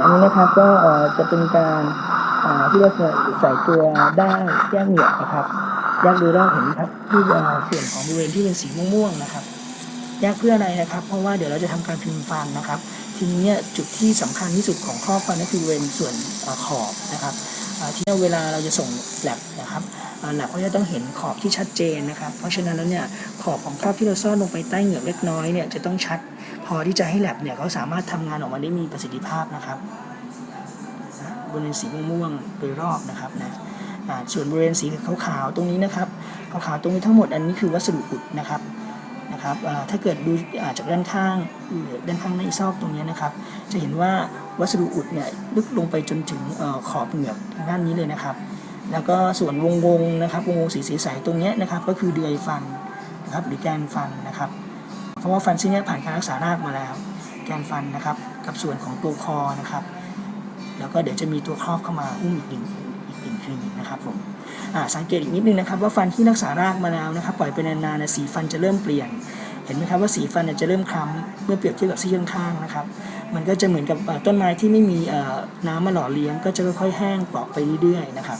อันนี้นะครับก็จะเป็นการที่เราใส่ตัวได้ายแยกเหงือกนะครับแยกดยรอบเห็นครับที่เส่วนของบริเวณที่เป็นสีม่วงๆนะครับแยกเพื่ออะไรนะครับ เพราะว่าเดี๋ยวเราจะทำการพิมพ์ฟันนะครับ ทีนี้เนี่ยจุดที่สำคัญที่สุดของครอฟันก็คือบริเวณส่วนอขอบนะครับที่เวลาเราจะส่งแลบนะครับแลบก็จะต้องเห็นขอบที่ชัดเจนนะครับ เพราะฉะนั้นแล้วเนี่ยขอบของครอบที่เราซ่อนลงไปใต้เหงือกเล็กน้อยเนี่ยจะต้องชัด พอที่จะให้แลบเนี่ยเขาสามารถทำงานออกมาได้มีประสิทธิภาพนะครับบริเวณสีม่วงๆโดยรอบนะครับนะส่วนบริเวณสีขาวๆตรงนี้นะครับขาวๆตรงนี้ทั้งหมดอันนี้คือวัสดุอุดนะครับนะครับถ้าเกิดดูจากด้านข้างด้านข้างในซอกตรงนี้นะครับ จะเห็นว่าวัสดุอุดเนี่ยลึกลงไปจนถึงขอบเหงือกทางด้านนี้เลยนะครับ แล้วก็ส่วนวงวงๆนะครับวงวงสีใสๆตรงเนี้ยนะครับก็คือเดือยฟันนะครับหรือแกนฟันนะครับ เพราะว่าฟันซี่นี้ผ่านการรักษารากมาแล้ว แกนฟันนะครับ กับส่วนของตัวคอนะครับ แล้วก็เดี๋ยวจะมีตัวครอบเข้ามาอุ้มอีกหนึ่งอีกหนึ่งคลินิกนะครับผมสังเกตอีกนิดนึงนะครับ ว่าฟันที่รักษารากมาแล้วนะครับ ปล่อยไปนานๆสีฟันจะเริ่มเปลี่ยนเห็นไหมครับว่าสีฟันจะเริ่มคล้ำเมื่อเปรียบเทียบกับซี่ข้างๆนะครับ มันก็จะเหมือนกับต้นไม้ที่ไม่มีน้ำมาหล่อเลี้ยง ก็จะค่อยๆแห้งเปราะไปเรื่อยๆนะครับ